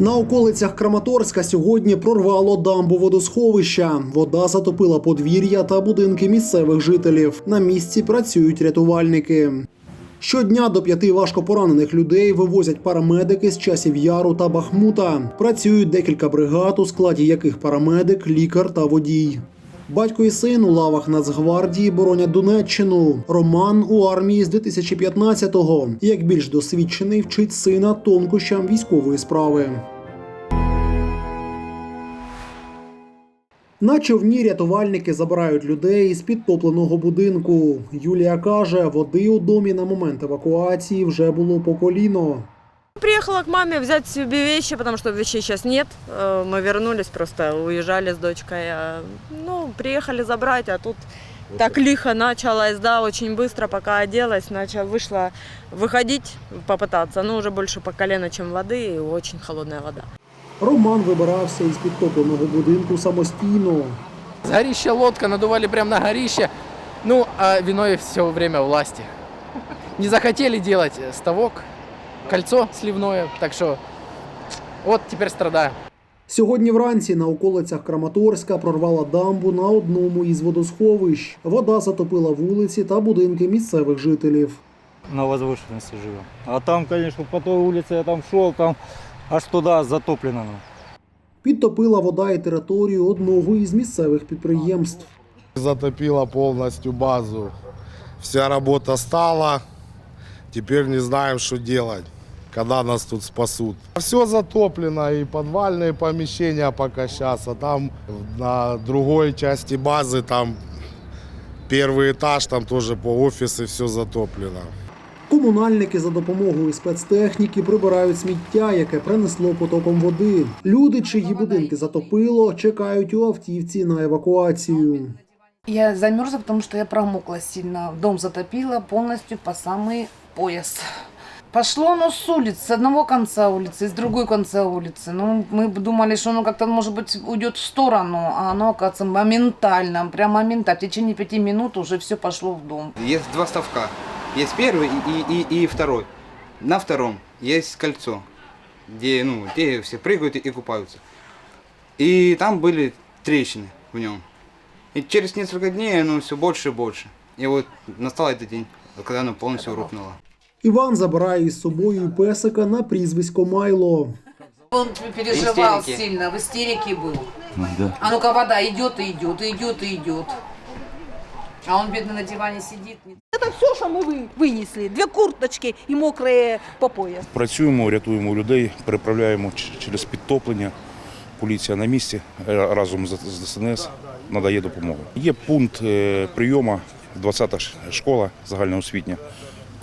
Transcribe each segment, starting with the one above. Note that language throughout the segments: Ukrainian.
На околицях Краматорська сьогодні прорвало дамбу водосховища. Вода затопила подвір'я та будинки місцевих жителів. На місці працюють рятувальники. Щодня до п'яти важкопоранених людей вивозять парамедики з часів яру та Бахмута. Працюють декілька бригад, у складі яких парамедик, лікар та водій. Батько і син у лавах Нацгвардії боронять Донеччину. Роман у армії з 2015-го. Як більш досвідчений вчить сина тонкощам військової справи. На човні рятувальники забирають людей із підтопленого будинку. Юлія каже, води у домі на момент евакуації вже було по коліно. Приехала к маме взять себе вещи, потому что вещей сейчас нет. Э, Мы вернулись, просто уезжали с дочкой. А, Ну, приехали забрать, а тут так лихо началось, да, очень быстро, пока оделась, начала, вышла выходить, попытаться. Ну, уже больше по колено, чем воды, и очень холодная вода. Роман вибирався із підтопленого будинку самостійно. С горища лодка надували прямо на горище. Ну, а виной все время власти. Не захотели делать ставок, кольцо сливное, так что вот теперь страдаю. Сьогодні вранці на околицях Краматорська прорвала дамбу на одному із водосховищ. Вода затопила вулиці та будинки місцевих жителів. на возвышенности живем. А там, конечно, по той улице я там шел, там аж туда затоплено. Підтопила вода і територію одного із місцевих підприємств. Затопило полностью базу. Вся работа стала. Теперь не знаем, что делать, когда нас тут спасут. Все затоплено, и подвальные помещения пока сейчас, а там на другой части базы, там первый этаж, там тоже по офисы все затоплено. Комунальники за допомогою спецтехніки прибирають сміття, яке принесло потоком води. Люди, чиї будинки затопило, чекають у автівці на евакуацію. Я замерзла, потому что я промокла сильно. Дом затопило полностью по самый пояс. Пошло оно с улицы, с одного конца улицы, с другой конца улицы. Ну, мы думали, что оно как-то, может быть, уйдет в сторону, а оно, оказывается, моментально, прям моментально. В течение пяти минут уже все пошло в дом. Есть два ставка. Есть первый и, и, и второй. На втором есть кольцо, где, ну, где все прыгают и, и купаются. И там были трещины в нем. И через несколько дней оно все больше и больше. И вот настал этот день, когда оно полностью рухнуло. Іван забирає із собою і песика на прізвисько Майло. Он переживал Истерики. сильно, в истерике был. А ну-ка вода идет и идет, и идет и идет. А он, бедный, на диване сидит. Это все, що ми ви- винесли. Дві курточки і мокрі по пояс. Працюємо, рятуємо людей, переправляємо ч- через підтоплення. Поліція на місці е, разом з з ДСНС надає допомогу. Є пункт е, прийому, 20-та ш- школа загальноосвітня.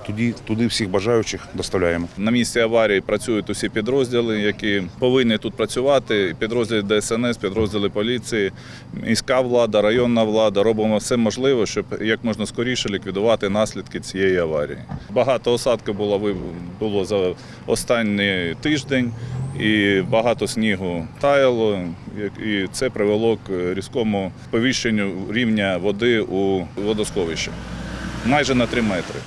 Туди, туди всіх бажаючих доставляємо. На місці аварії працюють усі підрозділи, які повинні тут працювати. Підрозділи ДСНС, підрозділи поліції, міська влада, районна влада. Робимо все можливе, щоб як можна скоріше ліквідувати наслідки цієї аварії. Багато осадки було було за останній тиждень, і багато снігу таяло. І це привело к різкому повіщенню рівня води у водосховищі майже на 3 метри.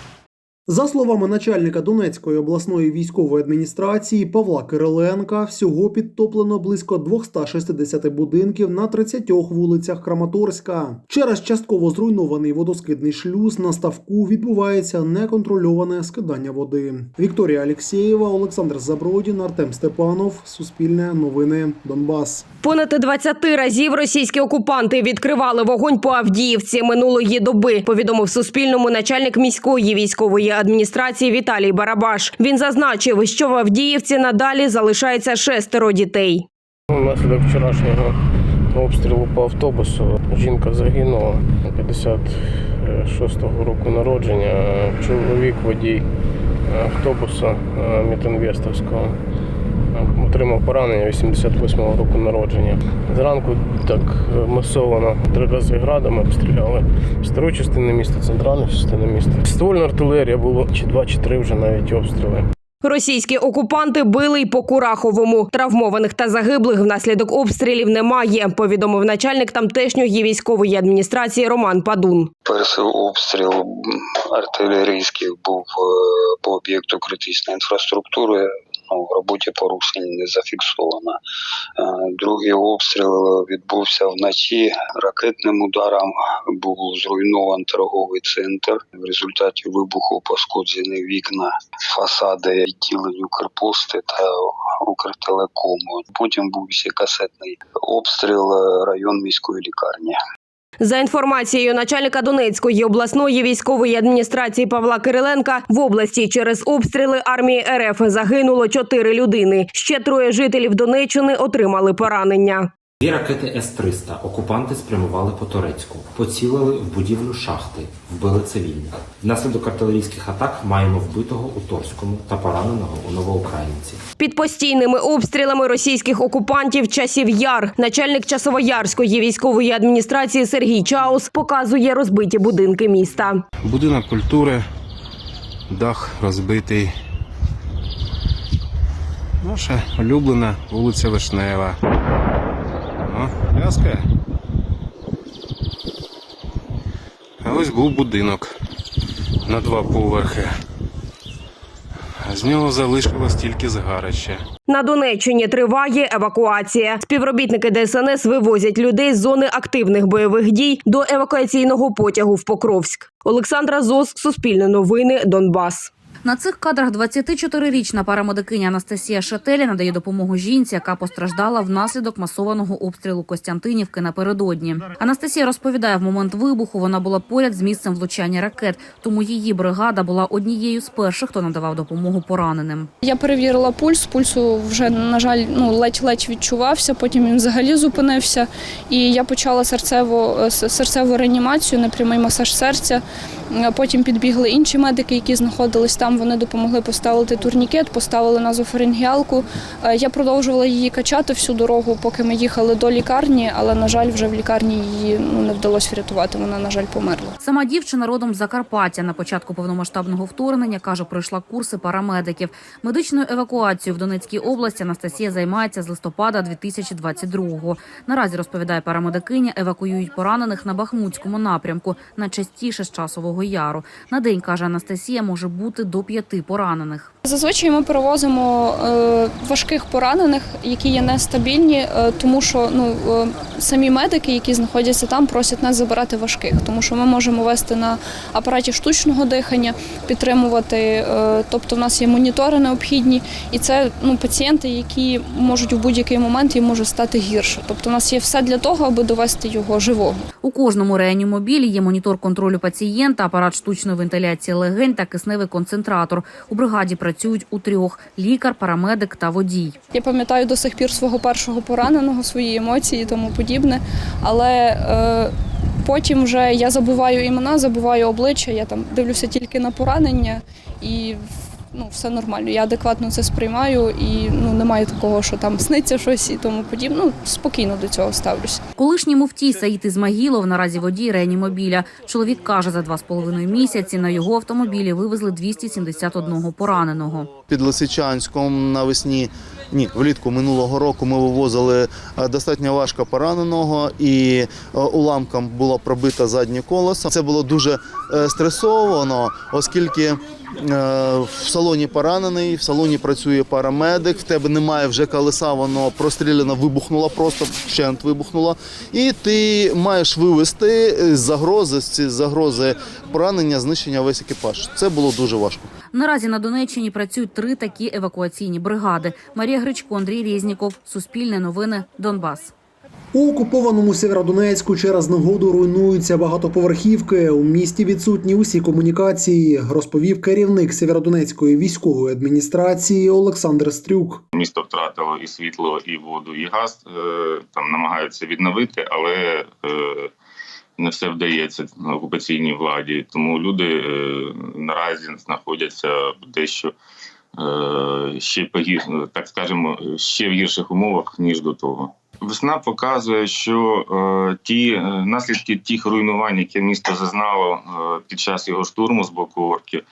За словами начальника Донецької обласної військової адміністрації Павла Кириленка, всього підтоплено близько 260 будинків на 30 вулицях Краматорська. Через частково зруйнований водоскидний шлюз на ставку відбувається неконтрольоване скидання води. Вікторія Алєксєєва, Олександр Забродін, Артем Степанов. Суспільне новини Донбас. Понад 20 разів російські окупанти відкривали вогонь по Авдіївці минулої доби. Повідомив Суспільному начальник міської військової адміністрації Віталій Барабаш. Він зазначив, що в Авдіївці надалі залишається шестеро дітей. Наслідок вчорашнього обстрілу по автобусу жінка загинула 56-го року народження. Чоловік водій автобуса е, Мітинвестовського е, отримав поранення 88-го року народження. Зранку так е, масово три рази градами обстріляли стару частину міста, центральну частину міста. Ствольна артилерія було чи два, чи три вже навіть обстріли. Російські окупанти били й по Кураховому. Травмованих та загиблих внаслідок обстрілів немає. Повідомив начальник тамтешньої військової адміністрації Роман Падун. Перший обстріл артилерійський був е, по об'єкту критичної інфраструктури. Ну, в роботі порушень не зафіксовано. Е, Другий обстріл відбувся вночі. Ракетним ударом був зруйнований торговий центр. В результаті вибуху пошкоджені вікна, фасади відділень Укрпошти та Укртелекому. Потім був ще касетний обстріл район міської лікарні. За інформацією начальника Донецької обласної військової адміністрації Павла Кириленка, в області через обстріли армії РФ загинуло чотири людини. Ще троє жителів Донеччини отримали поранення. Дві ракети С-300 окупанти спрямували по Турецьку, поцілили в будівлю шахти, вбили цивільних. Внаслідок артилерійських атак маємо вбитого у Торському та пораненого у Новоукраїнці. Під постійними обстрілами російських окупантів часів яр начальник Часовоярської військової адміністрації Сергій Чаус показує розбиті будинки міста. Будинок культури, дах розбитий. Наша улюблена вулиця Вишнева. О. А ось був будинок на два поверхи. З нього залишилось тільки згарище. На Донеччині триває евакуація. Співробітники ДСНС вивозять людей з зони активних бойових дій до евакуаційного потягу в Покровськ. Олександра Зос, Суспільне новини, Донбас. На цих кадрах 24-річна парамедикиня Анастасія Шателі надає допомогу жінці, яка постраждала внаслідок масованого обстрілу Костянтинівки напередодні. Анастасія розповідає, в момент вибуху вона була поряд з місцем влучання ракет, тому її бригада була однією з перших, хто надавав допомогу пораненим. Я перевірила пульс. Пульсу вже на жаль, ну ледь-ледь відчувався. Потім він взагалі зупинився. І я почала серцеву серцеву реанімацію, непрямий масаж серця. Потім підбігли інші медики, які знаходились там. Вони допомогли поставити турнікет, поставили назофарингіалку. Е, Я продовжувала її качати всю дорогу, поки ми їхали до лікарні, але на жаль, вже в лікарні її ну не вдалося врятувати. Вона на жаль померла. Сама дівчина родом з Закарпаття. На початку повномасштабного вторгнення каже, пройшла курси парамедиків. Медичною евакуацією в Донецькій області Анастасія займається з листопада 2022-го. Наразі розповідає парамедикиня, евакуюють поранених на Бахмутському напрямку, найчастіше з часового яру. На день каже Анастасія, може бути до п'яти поранених. Зазвичай ми перевозимо е, важких поранених, які є нестабільні, е, тому що ну е, самі медики, які знаходяться там, просять нас забирати важких, тому що ми можемо вести на апараті штучного дихання, підтримувати. Тобто, в нас є монітори необхідні, і це ну пацієнти, які можуть в будь-який момент їм може стати гірше. Тобто, у нас є все для того, аби довести його живого. У кожному реанімобілі є монітор контролю пацієнта, апарат штучної вентиляції легень та кисневий концентратор. У бригаді працюють у трьох: лікар, парамедик та водій. Я пам'ятаю до сих пір свого першого пораненого, свої емоції і тому подібне. Але е, потім вже я забуваю імена, забуваю обличчя, я там дивлюся тільки на поранення і ну, все нормально. Я адекватно це сприймаю і ну, немає такого, що там сниться щось і тому подібне. Ну, спокійно до цього ставлюся. Колишній муфтій Саїд Ізмагілов наразі водій реанімобіля. Чоловік каже, за два з половиною місяці на його автомобілі вивезли 271 пораненого. Під Лисичанськом навесні, ні, влітку минулого року ми вивозили е, достатньо важко пораненого і е, уламком було пробито заднє колесо. Це було дуже е, стресовано, оскільки в салоні поранений, в салоні працює парамедик, в тебе немає вже колеса, воно простріляно, вибухнуло, просто вщент вибухнуло. І ти маєш вивести з загрози, з цієї загрози поранення, знищення весь екіпаж. Це було дуже важко. Наразі на Донеччині працюють три такі евакуаційні бригади. Марія Гречко, Андрій Рєзніков, Суспільне новини, Донбас. У окупованому Сєвєродонецьку через негоду руйнуються багатоповерхівки. У місті відсутні усі комунікації, розповів керівник Сєвєродонецької військової адміністрації Олександр Стрюк. Місто втратило і світло, і воду, і газ. Е, Там намагаються відновити, але е, не все вдається окупаційній владі. Тому люди е, наразі знаходяться дещо е, ще погір, так скажемо, ще в гірших умовах ніж до того. Весна показує, що е, ті е, наслідки тих руйнувань, які місто зазнало е, під час його штурму з боку орків,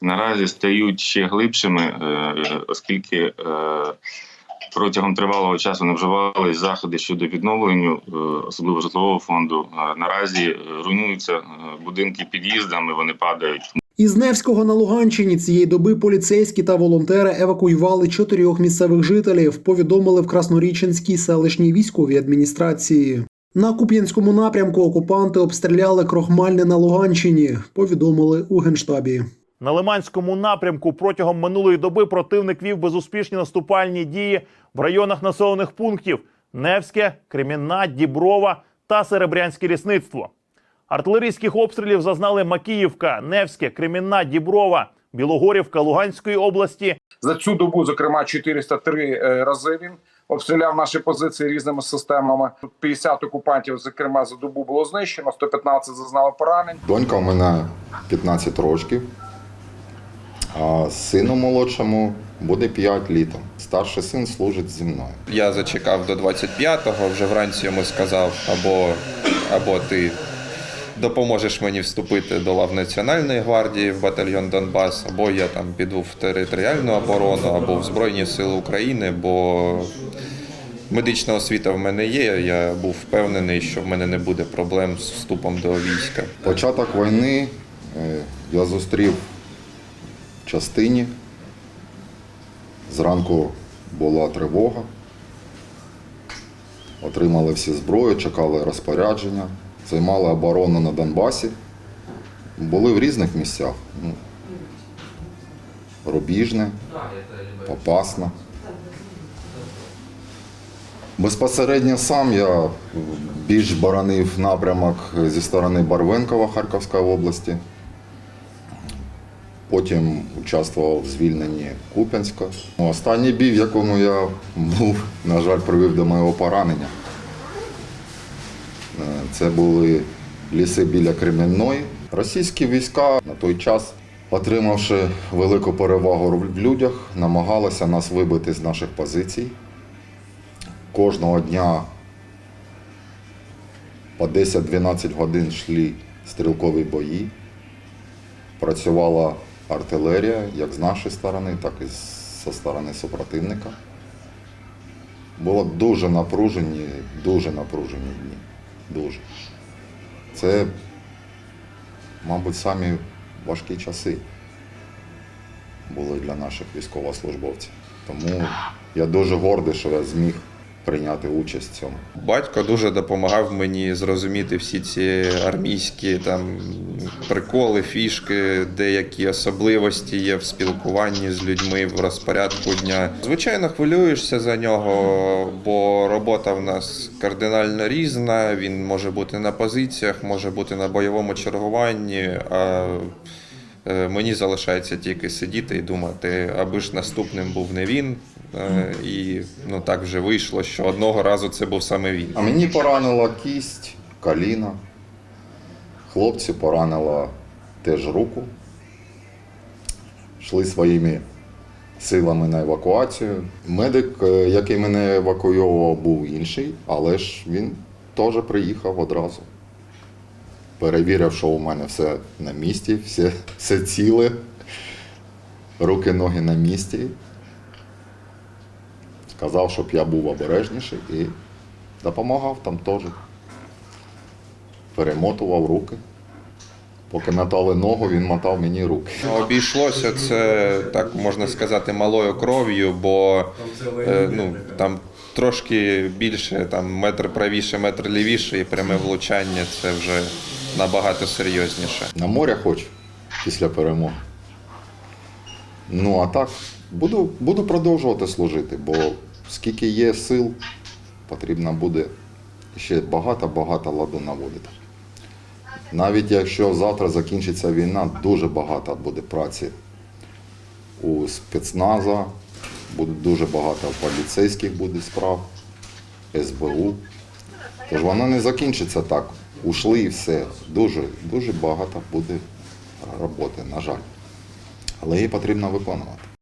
наразі стають ще глибшими, е, оскільки е, протягом тривалого часу не вживались заходи щодо відновлення, е, особливо житлового фонду. Наразі е, руйнуються е, будинки під'їздами, вони падають. Із Невського на Луганщині цієї доби поліцейські та волонтери евакуювали чотирьох місцевих жителів. Повідомили в Красноріченській селищній військовій адміністрації. На Куп'янському напрямку окупанти обстріляли крохмальне на Луганщині. Повідомили у генштабі. На Лиманському напрямку протягом минулої доби противник вів безуспішні наступальні дії в районах населених пунктів Невське, Кремінна, Діброва та Серебрянське лісництво. Артилерійських обстрілів зазнали Макіївка, Невське, Кремінна, Діброва, Білогорівка Луганської області, За цю добу, зокрема, 403 е, рази він обстріляв наші позиції різними системами. Тут 50 окупантів, зокрема, за добу було знищено, 115 зазнали поранень. Донька у мене 15 років, а сину молодшому буде 5 літом. Старший син служить зі мною. Я зачекав до 25-го, вже вранці йому сказав, або, або ти допоможеш мені вступити до лав Національної гвардії в батальйон Донбас, або я там піду в територіальну оборону, або в Збройні Сили України, бо медична освіта в мене є. Я був впевнений, що в мене не буде проблем з вступом до війська. Початок війни е, я зустрів частині. Зранку була тривога. Отримали всі зброю, чекали розпорядження, займали оборону на Донбасі. Були в різних місцях. Ну, Рубіжне, Попасна. Безпосередньо сам я більш боронив напрямок зі сторони Барвенкова Харківської області. Потім участвував в звільненні Куп'янська. Останній бій, в якому я був, на жаль, привів до моєго поранення. Е, Це були ліси біля Кремінної. Російські війська на той час, отримавши велику перевагу в людях, намагалися нас вибити з наших позицій. Кожного дня по 10-12 годин йшли стрілкові бої. Працювала артилерія як з нашої сторони, так і зі сторони супротивника. Було дуже напружені, дуже напружені дні. Дуже. Це, мабуть, самі важкі часи були для наших військовослужбовців. Тому я дуже гордий, що я зміг прийняти участь в цьому. Батько дуже допомагав мені зрозуміти всі ці армійські там приколи, фішки, деякі особливості є в спілкуванні з людьми в розпорядку дня. Звичайно, хвилюєшся за нього, бо робота в нас кардинально різна. Він може бути на позиціях, може бути на бойовому чергуванні. А мені залишається тільки сидіти і думати, аби ж наступним був не він. Е, І ну так вже вийшло, що одного разу це був саме він. А мені поранила кість, коліна. Хлопці поранила теж руку. Йшли своїми силами на евакуацію. Медик, е, який мене евакуйовував, був інший, але ж він теж приїхав одразу. Перевірив, що у мене все на місці, все, все ціле, руки, ноги на місці. Сказав, щоб я був обережніший і допомагав там теж. Перемотував руки. Поки мотали ногу, він мотав мені руки. Обійшлося це, так можна сказати, малою кров'ю, бо е, ну, там трошки більше, там метр правіше, метр лівіше, і пряме влучання це вже набагато серйозніше. На моря хочу після перемоги. Ну а так, буду, буду продовжувати служити, бо скільки є сил, потрібно буде ще багато-багато ладу наводити. Навіть якщо завтра закінчиться війна, дуже багато буде праці у спецназа, буде дуже багато поліцейських буде справ, СБУ. Тож воно не закінчиться так. Ушли і все. Дуже, дуже багато буде роботи, на жаль. Але її потрібно виконувати.